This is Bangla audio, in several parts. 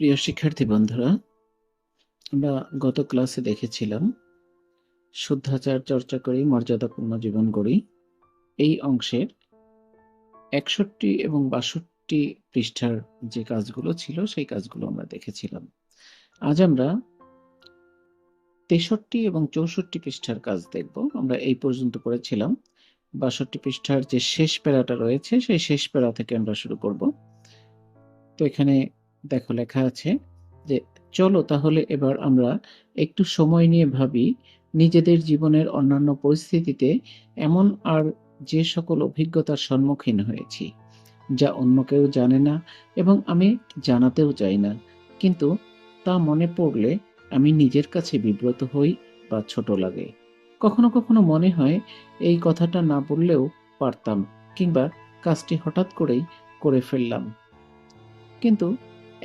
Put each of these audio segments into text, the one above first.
প্রিয় শিক্ষার্থী বন্ধুরা, আমরা গত ক্লাসে দেখেছিলাম, শুদ্ধাচার চর্চা করি, মর্যাদাপূর্ণ জীবন গড়ি। এই অংশের একষট্টি এবং বাষট্টি পৃষ্ঠার যে কাজগুলো ছিল, সেই কাজগুলো আমরা দেখেছিলাম। আজ আমরা তেষট্টি এবং চৌষট্টি পৃষ্ঠার কাজ দেখব। আমরা এই পর্যন্ত করেছিলাম বাষট্টি পৃষ্ঠার যে শেষ প্যারাটা রয়েছে, সেই শেষ প্যারা থেকে আমরা শুরু করব। তো এখানে দেখো লেখা আছে যে, চলো তাহলে এবার আমরা একটু সময় নিয়ে ভাবি, নিজেদের জীবনের অন্যান্য পরিস্থিতিতে এমন আর যে সকল অভিজ্ঞতার সম্মুখীন হয়েছি, যা অন্য কেউ জানে না এবং আমি জানাতেও চাই না। কিন্তু তা মনে পড়লে আমি নিজের কাছে বিব্রত হই বা ছোট লাগে। কখনো কখনো মনে হয় এই কথাটা না বললেও পারতাম কিংবা কাজটি হঠাৎ করেই করে ফেললাম। কিন্তু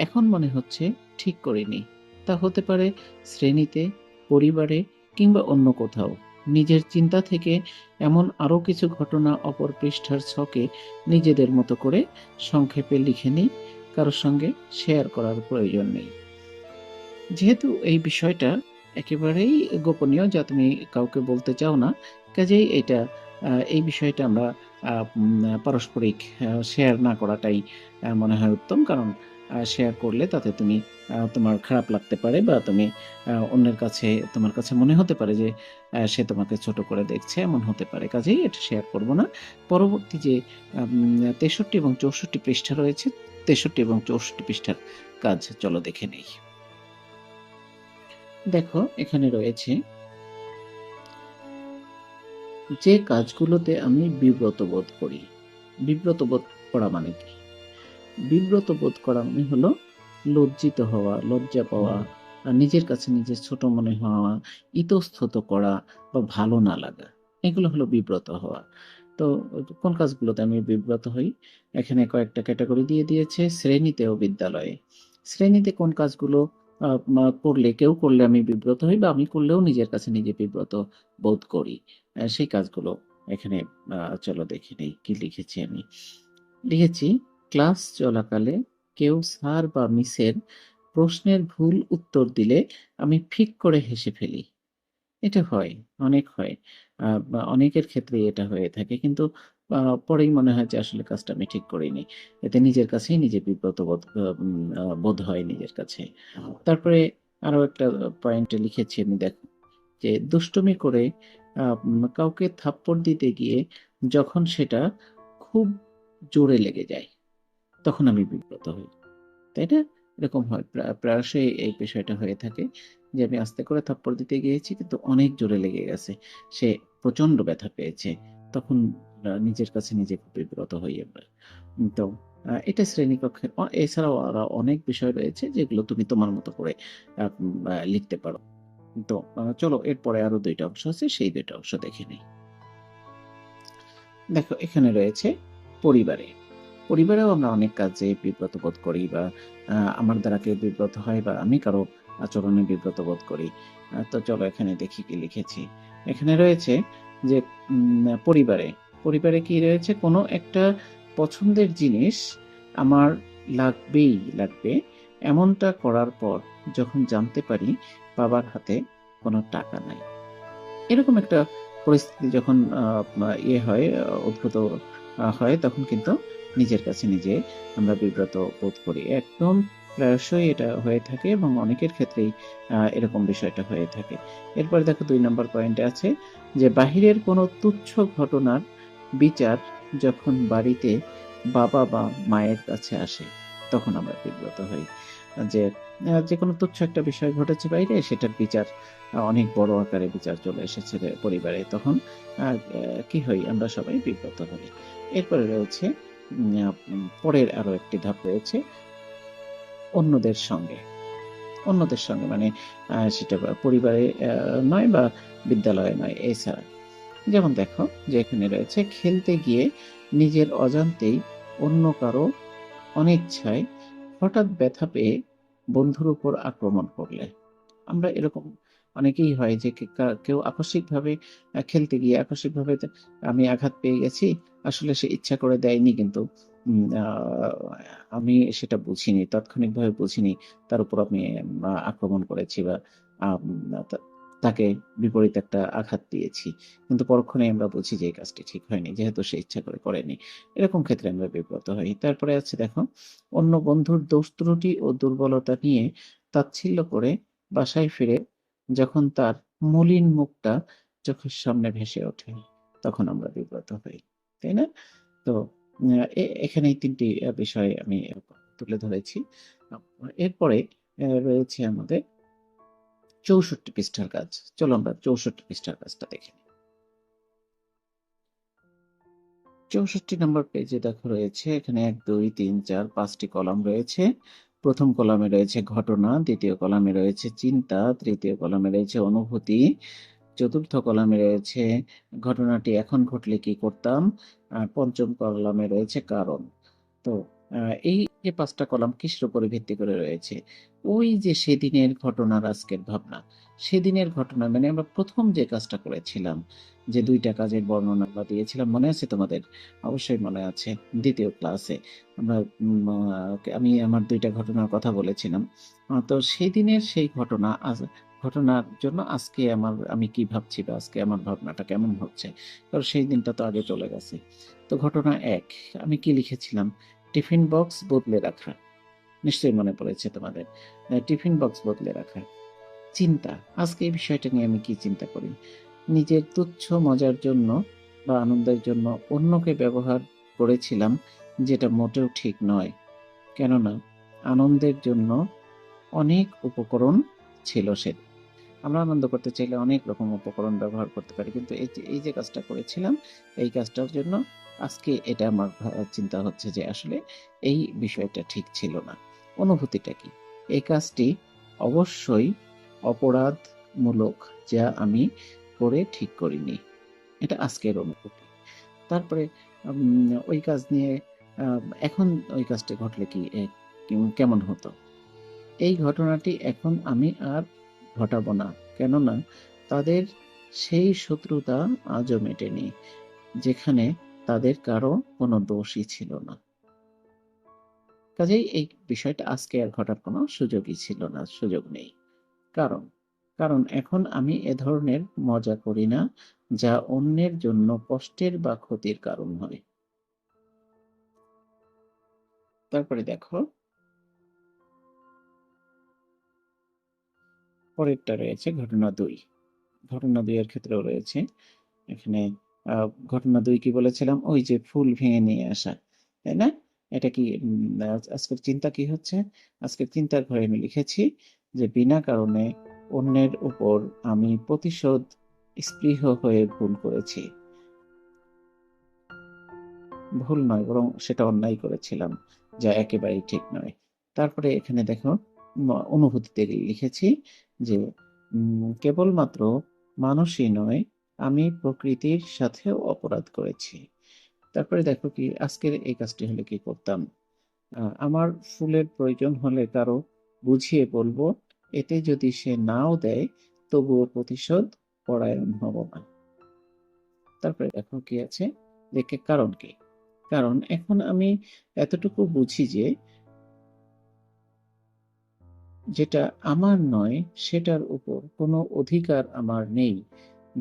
এখন মনে হচ্ছে ঠিক করিনি। তা হতে পারে শ্রেণীতে, পরিবারে কিংবা অন্য কোথাও। নিজের চিন্তা থেকে এমন আরও কিছু ঘটনা অপর পৃষ্ঠার ছকে নিজেদের মতো করে সংক্ষেপে লিখে নিই, কারোর সঙ্গে শেয়ার করার প্রয়োজন নেই। যেহেতু এই বিষয়টা একেবারেই গোপনীয়, যা তুমি কাউকে বলতে চাও না, কাজেই এটা এই বিষয়টা আমরা পারস্পরিক শেয়ার না করাটাই মনে হয় উত্তম। কারণ শেয়ার করলে তাতে তুমি তোমার খারাপ লাগতে পারে বা তুমি অন্যের কাছে, তোমার কাছে মনে হতে পারে যে সে তোমাকে ছোট করে দেখছে, এমন হতে পারে। কাজেই এটা শেয়ার করব না। পরবর্তী যে তেষট্টি এবং চৌষট্টি পৃষ্ঠা রয়েছে, তেষট্টি এবং চৌষট্টি পৃষ্ঠার কাজ চলো দেখে নেই। দেখো, এখানে রয়েছে, যে কাজগুলোতে আমি বিব্রত বোধ করি। বিব্রত বোধ করা মানে কি? বিব্রত বোধ করা মানে হলো লজ্জিত হওয়া লজ্জা পাওয়া আর নিজের কাছে নিজের ছোট মনে হওয়া ইতস্তত করা বা ভালো না লাগা এগুলো হলো বিব্রত হওয়া। তো কোন কাজগুলোতে আমি বিব্রত হই? এখানে কয়েকটা ক্যাটাগরি দিয়ে দিয়েছে শ্রেণীতে ও বিদ্যালয়ে। শ্রেণীতে কোন কাজগুলো করলে কেউ করলে আমি বিব্রত হই বা আমি করলেও নিজের কাছে নিজে বিব্রত বোধ করি? সেই কাজগুলো এখানে চলো দেখে নেই কি লিখেছি আমি? লিখেছি ক্লাস চলাকালে কেউ স্যার বা মিসের প্রশ্নের ভুল উত্তর দিলে আমি ফিক করে হেসে ফেলি। এটা হয়, অনেক হয়। অনেকের ক্ষেত্রে এটা হয়ে থাকে। কিন্তু পরেই মনে হয় যে আসলে কাজটা আমি ঠিক করিনি। এতে নিজের কাছেই নিজে বিব্রত বোধ বোধ হয় নিজের কাছে। তারপরে আরও একটা পয়েন্টে লিখেছি আমি, দেখো, যে দুষ্টুমি করে কাউকে থাপ্পড় দিতে গিয়ে যখন সেটা খুব জোরে লেগে যায় তখন আমি বিব্রত হই। তাই না? এরকম হয়। প্রায়শই এই বিষয়টা হয়ে থাকে যে আমি আস্তে করে থাপ্পড় দিতে গিয়েছি কিন্তু অনেক জোরে লেগে গেছে। সে প্রচণ্ড ব্যথা পেয়েছে। তখন নিজের কাছে নিজে খুব বিব্রত হই আমরা। তো এটা শ্রেণীকক্ষের এছাড়াও আরও অনেক বিষয় রয়েছে যেগুলো তুমি তোমার মতো করে লিখতে পারো। তো চলো এরপরে আরও দুইটা অংশ আছে, সেই দুইটা অংশ দেখে নিই। দেখো, এখানে রয়েছে পরিবারে। পরিবারেও আমরা অনেক কাজে বিব্রত বোধ করি বা আমার দ্বারা কেউ বিব্রত হয় বা আমি কারও আচরণে বিব্রত বোধ করি। তো চলো এখানে দেখি কি লিখেছি। এখানে রয়েছে যে পরিবারে পরিবারে কি রয়েছে? কোনো একটা পছন্দের জিনিস আমার লাগবেই, লাগবে। এমনটা করার পর যখন জানতে পারি বাবার হাতে কোনো টাকা নাই। এরকম একটা পরিস্থিতি যখন ইয়ে হয় উদ্ভূত হয় তখন কিন্তু নিজের কাছে নিজে আমরা বিব্রত বোধ করি। একদম প্রায়শই এটা হয়ে থাকে এবং অনেকের ক্ষেত্রেই এরকম বিষয়টা হয়ে থাকে। এরপরে দেখো দুই নম্বর পয়েন্টে আছে যে, বাহিরের কোনো তুচ্ছ ঘটনার বিচার যখন বাড়িতে বাবা বা মায়ের কাছে আসে, তখন আমরা বিব্রত হই। যে যে কোনো তুচ্ছ একটা বিষয় ঘটেছে বাইরে, সেটার বিচার অনেক বড় আকারে বিচার চলে এসেছে পরিবারে। তখন কি হই? আমরা সবাই বিব্রত হই। এরপরে রয়েছে পরের আরও একটি ধাপ রয়েছে অন্যদের সঙ্গে। অন্যদের সঙ্গে মানে সেটা পরিবারে নয় বা বিদ্যালয়ে নয়, এছাড়া। যেমন দেখো যে এখানে রয়েছে খেলতে গিয়ে নিজের অজান্তেই অন্য কারও অনিচ্ছায় হঠাৎ ব্যথা পেয়ে বন্ধুর উপর আক্রমণ করলে। আমরা এরকম অনেকেই হয় যে কেউ আকস্মিকভাবে খেলতে গিয়ে আকস্মিকভাবে আমি আঘাত পেয়ে গেছি আসলে সে ইচ্ছা করে দেয়নি কিন্তু আমি সেটা বুঝিনি। তাৎক্ষণিকভাবে বুঝিনি। তার উপর আমি আক্রমণ করেছি বা তাকে বিপরীত একটা আঘাত দিয়েছি। কিন্তু পরক্ষণে আমরা বুঝি যে এই কাজটি ঠিক হয়নি। যেহেতু সে ইচ্ছা করে করেনি। এরকম ক্ষেত্রে আমরা বিব্রত হই। তারপরে আছে দেখো, অন্য বন্ধুর দোষ ত্রুটি ও দুর্বলতা নিয়ে তাচ্ছিল্য করে বাসায় ফিরে যখন তার মলিন মুখটা চোখের সামনে ভেসে ওঠে, তখন আমরা বিব্রত হই। তাই না? তো এখানে এই ৩ টি আ বিষয় আমি তুলে ধরেছি। এরপরে রয়েছে আমাদের ৬৪ পৃষ্ঠার কাজ। চলো আমরা ৬৪ পৃষ্ঠার কাজটা দেখে নিই। ৬৪ নম্বর পেজে দেখো রয়েছে এখানে ১, ২, ৩, ৪, ৫ টি কলাম রয়েছে। ১ম কলামে রয়েছে ঘটনা, দ্বিতীয় কলামে রয়েছে চিন্তা, তৃতীয় কলামে রয়েছে অনুভূতি, চতুর্থ কলামে রয়েছে ঘটনাটি এখন ঘটলে কি করতাম, আর পঞ্চম কলামে রয়েছে কারণ। তো এই যে ৫ টা কলাম কিসের উপরে ভিত্তি করে রয়েছে? ওই যে সেদিনের ঘটনার আজকের ভাবনা। সেদিনের ঘটনা মানে আমরা ১ম যে কাজটা করেছিলাম, যে ২ টা কাজের বর্ণনা দিয়েছিলাম মনে আছে তোমাদের? অবশ্যই মনে আছে। ২য় ক্লাসে আমরা আমি আমার দুইটা ঘটনার কথা বলেছিলাম। তো সেদিনের সেই ঘটনা আজ ঘটনার জন্য আজকে আমার আমি কি ভাবছি বা আজকে আমার ভাবনাটা কেমন হচ্ছে। কারণ সেই দিনটা তো আগে চলে গেছে। তো ঘটনা এক আমি কি লিখেছিলাম? টিফিন বক্স বদলে রাখা। নিশ্চয়ই মনে পড়েছে তোমাদের। টিফিন বক্স বদলে রাখা। চিন্তা, আজকে এই বিষয়টা নিয়ে আমি কি চিন্তা করি? নিজের তুচ্ছ মজার জন্য বা আনন্দের জন্য অন্যকে ব্যবহার করেছিলাম যেটা মোটেও ঠিক নয়। কেননা আনন্দের জন্য অনেক উপকরণ ছিল সে আমরা আনন্দ করতে চাইলে অনেক রকম উপকরণ ব্যবহার করতে পারি। কিন্তু এই যে এই যে কাজটা করেছিলাম, এই কাজটার জন্য আজকে এটা আমার চিন্তা হচ্ছে যে আসলে এই বিষয়টা ঠিক ছিল না। অনুভূতিটা কি? এই কাজটি অবশ্যই অপরাধমূলক যা আমি করে ঠিক করিনি। এটা আজকের অনুভূতি। তারপরে ওই কাজ নিয়ে এখন ওই কাজটি ঘটলে কি কেমন হতো? এই ঘটনাটি এখন আমি আর ঘটাবো না। কেননা তাদের সেই শত্রুতা আজও মেটেনি। যেখানে তাদের কারও কোনো দোষই ছিল না। কাজেই এই বিষয়টা আজকে আর ঘটার কোনো সুযোগই ছিল না, সুযোগ নেই। কারণ, কারণ এখন আমি এ ধরনের মজা করি না যা অন্যের জন্য কষ্টের বা ক্ষতির কারণ হয়। তারপরে দেখো পরেরটা রয়েছে ঘটনা দুই ঘটনা ২ এর ক্ষেত্রেও রয়েছে। এখানে ঘটনা দুই কি বলেছিলাম? ওই যে ফুল ভেঙে নিয়ে আসা। তাই না? এটা কি আজকের চিন্তা কি হচ্ছে? আজকের চিন্তার ঘরে আমি লিখেছি যে বিনা কারণে অন্যের উপর আমি প্রতিশোধ স্পৃহ হয়ে ভুল করেছি। ভুল নয় বরং সেটা অন্যায় করেছিলাম। যা একেবারেই ঠিক নয়। তারপরে এখানে দেখো অনুভূতিতে লিখেছি যে কেবলমাত্র মানুষই নয়, আমি প্রকৃতির সাথেও অপরাধ করেছি। তারপরে দেখো কি আজকের এই কাজটি হলে কি করতাম? আমার ফুলের প্রয়োজন হলে কারও বুঝিয়ে বলব, এতে যদি সে নাও দেয় তবুও প্রতিশোধ পরায়ণ হব না। তারপরে দেখো কি আছে? দেখে কারণ কি? কারণ এখন আমি এতটুকু বুঝি যে যেটা আমার নয় সেটার উপর কোনো অধিকার আমার নেই।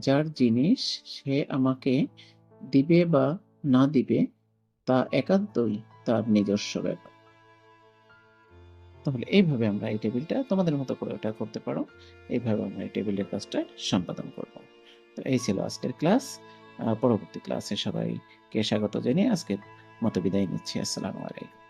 যার জিনিস সে আমাকে দিবে বা না দিবে, তা একান্তই তার নিজস্ব ব্যাপার। তাহলে এইভাবে আমরা এই টেবিলটা তোমাদের মতো করে ওটা করতে পারো। এইভাবে আমরা এই টেবিলের কাজটা সম্পাদন করব। তো এই ছিল আজকের ক্লাস। পরবর্তী ক্লাসে সবাইকে স্বাগত জানিয়ে আজকের মতো বিদায় নিচ্ছি। আসসালামু আলাইকুম।